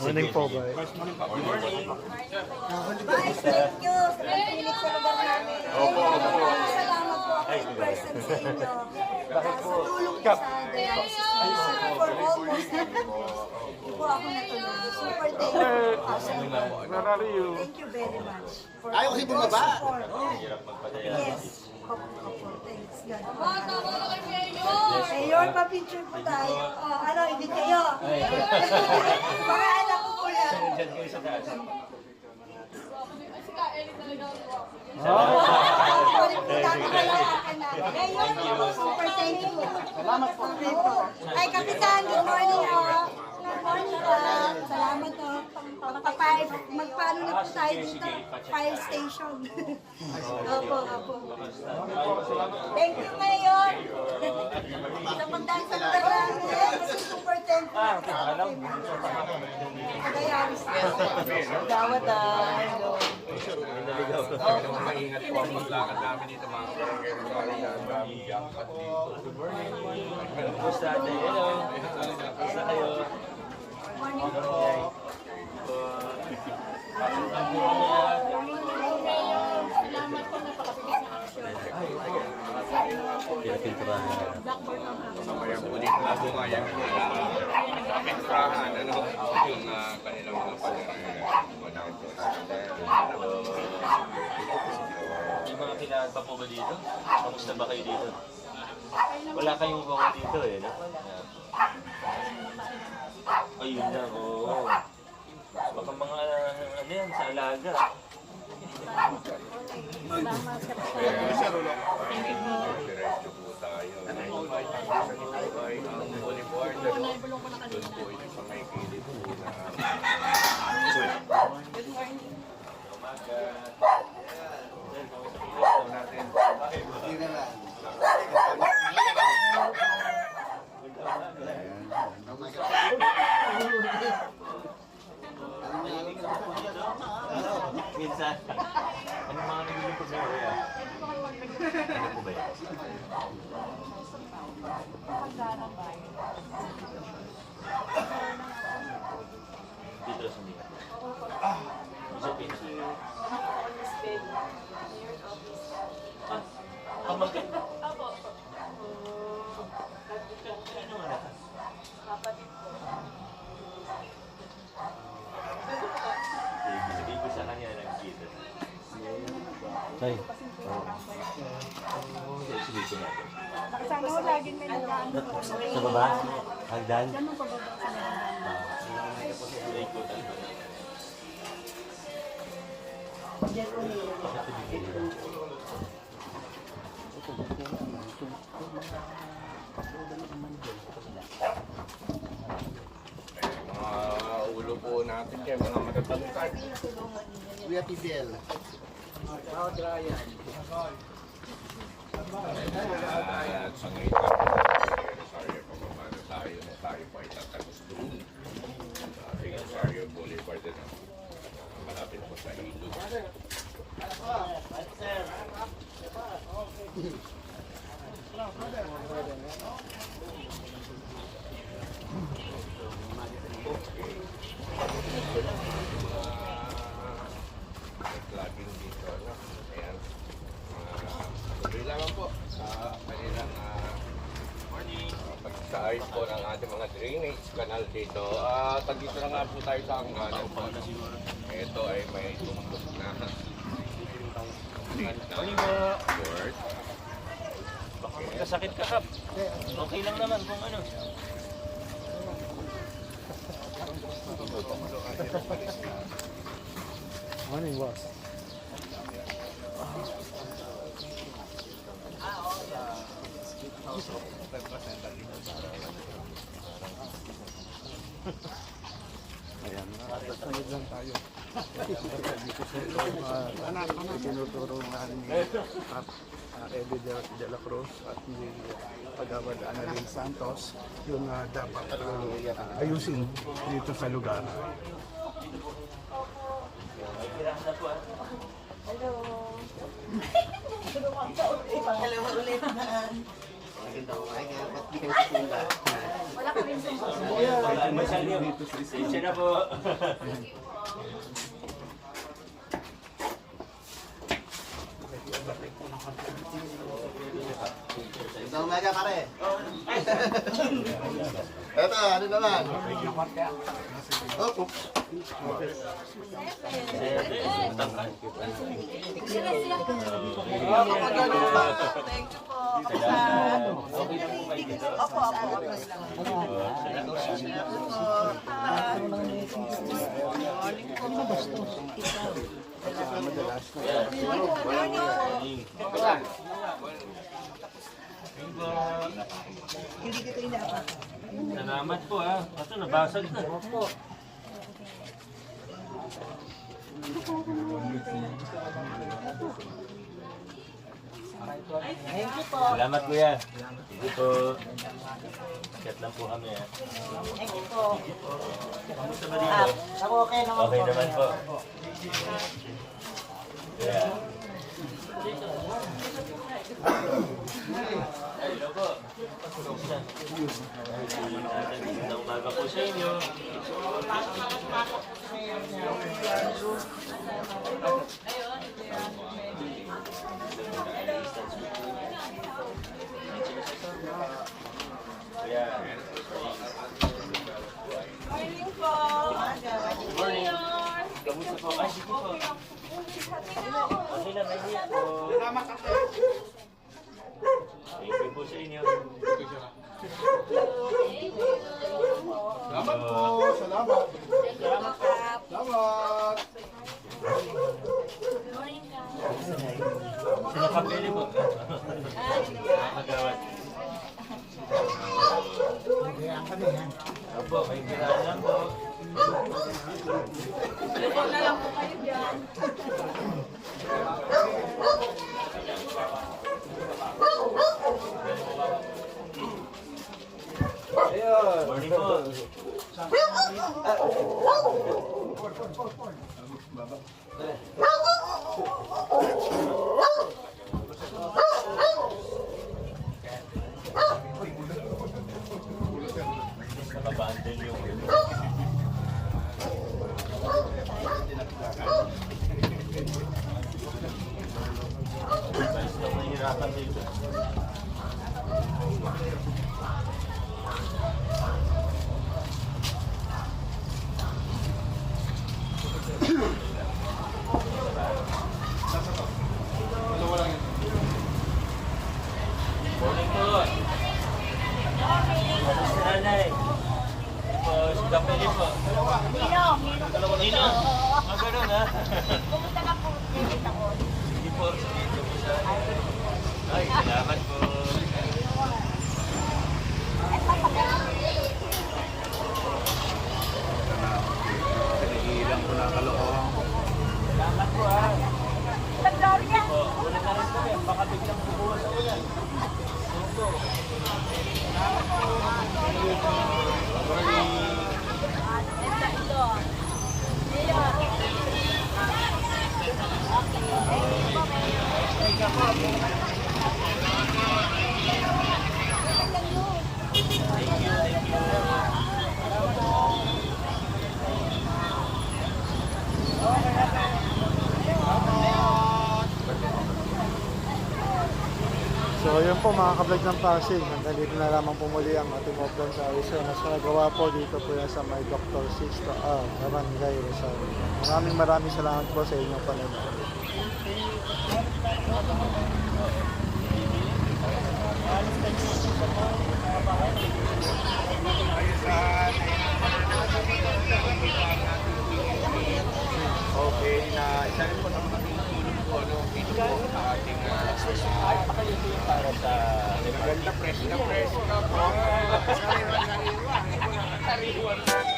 Morning po ba? Guys, thank you sa pagpilit sa lugar namin. Opo, opo. Salamat po ako present sa inyo. Tulong niyo sa for almost Hindi po ako natulog. Super thank you. Thank very much. For Ayaw kasi your bumaba. support. Yes. Mayor, pa-picture po tayo. Oh, ano, hindi kayo. Mga anak ko po yan. Sorry po, nakakalawakan namin. Mayor, super thank you. Salamat po. Ay, Kapitan, good morning po. Good morning po. Salamat po. Magpa-fire, magpaano na po tayo dito? Fire station. Opo, opo. Thank you, Mayor. Sa pagdaan sa lugar namin, kasi super thank you. Kagayaris. Gawat ah. Maingat po ang maglakad namin dito mga kapatid. Ang daming jangkat dito. Good morning. Kumusta ate? Hello. Kumusta kayo? Morning po. Pasukan po kami Po dito na yung kapiturahan, ano, yung ah, kanilang mga Yung mga kilala pa po ba dito? Kamusta ba kayo dito? Wala kayong bako dito eh, no? Ayun lang, oo. Baka mga ano yan, sa alaga. Diretso po tayo. Ay, ang boulevard, ano, doon po sa may kilid po na Hindi Ay. Oo. Sige, sige natin. Nakasama ko laging may nag-ano. Sa baba? Hagdan? Ganun pa baba sa mga ulo po natin kayo, mga matatangkad. Kuya Tidel. At sa ngayon, Rosario pa paano tayo na tayo pa itatagos doon. Sa ating Rosario Boulevard na malapit sa ilog. Laging dito, ano? Ayan. Ah, Tuloy lamang po sa kanilang ah, morning. Pagsaayos po ng ating canal dito. At uh, dito na nga po tayo sa hangganan po. Ito ay may tumbok na. Po. Short. Baka magkasakit ka, Kap. Okay lang naman kung ano. Morning, boss. Ayan, nakasunod lang tayo. Dito sa uh, itinuturo Cap uh, Eddie de, la Cruz at ni Pagawad Annalyn Santos yung uh, dapat uh, ayusin dito sa lugar. Pangalawa ulit na. Maganda ko. Ay, nga, ba't di kayo? Wala ka rin niyo. Siya na po. Isang mega pare. Ito, ano naman? Oh, oh. Okay na po kayo dito. Salamat po ha. Ito, nabasag na. Salamat kuya. Sige po. Chat lang po kami ha. Kamusta ba dito? okay naman Okay naman po. Yeah. Po. Magandang umaga po sa inyo. Yeah. Morning. Kamusta po? Ay, sige po. Okay lang, nahiya po. You po inyo. Salamat po. Salamat. Salamat. Po. Nakagawad. 啊 Nino. Dalawa Nino. Ah, ganun ha? Pumunta ka po. Dito ko. Sige po, sige po sa Ay, salamat po. Pinigilan ko na kalokohan. Salamat po ha. Sa Gloria. Po, ulit na rin kami. Baka biglang bubuwas sa ulan. Opo. So yun po mga kablog ng Pasig, hanggang dito na lamang pumuli ang ating offline service. So, mas nagawa po dito po yan sa may Dr. Sixto R. Barangay Rizal. Maraming maraming salamat po sa inyong panonood. Okay, na isa rin po sa mga tinutulong ko, ano, dito po sa ating uh, Ay, pakayuto yung para sa maganda fresh na fresh na po. Sariwan-sariwan. Sariwan na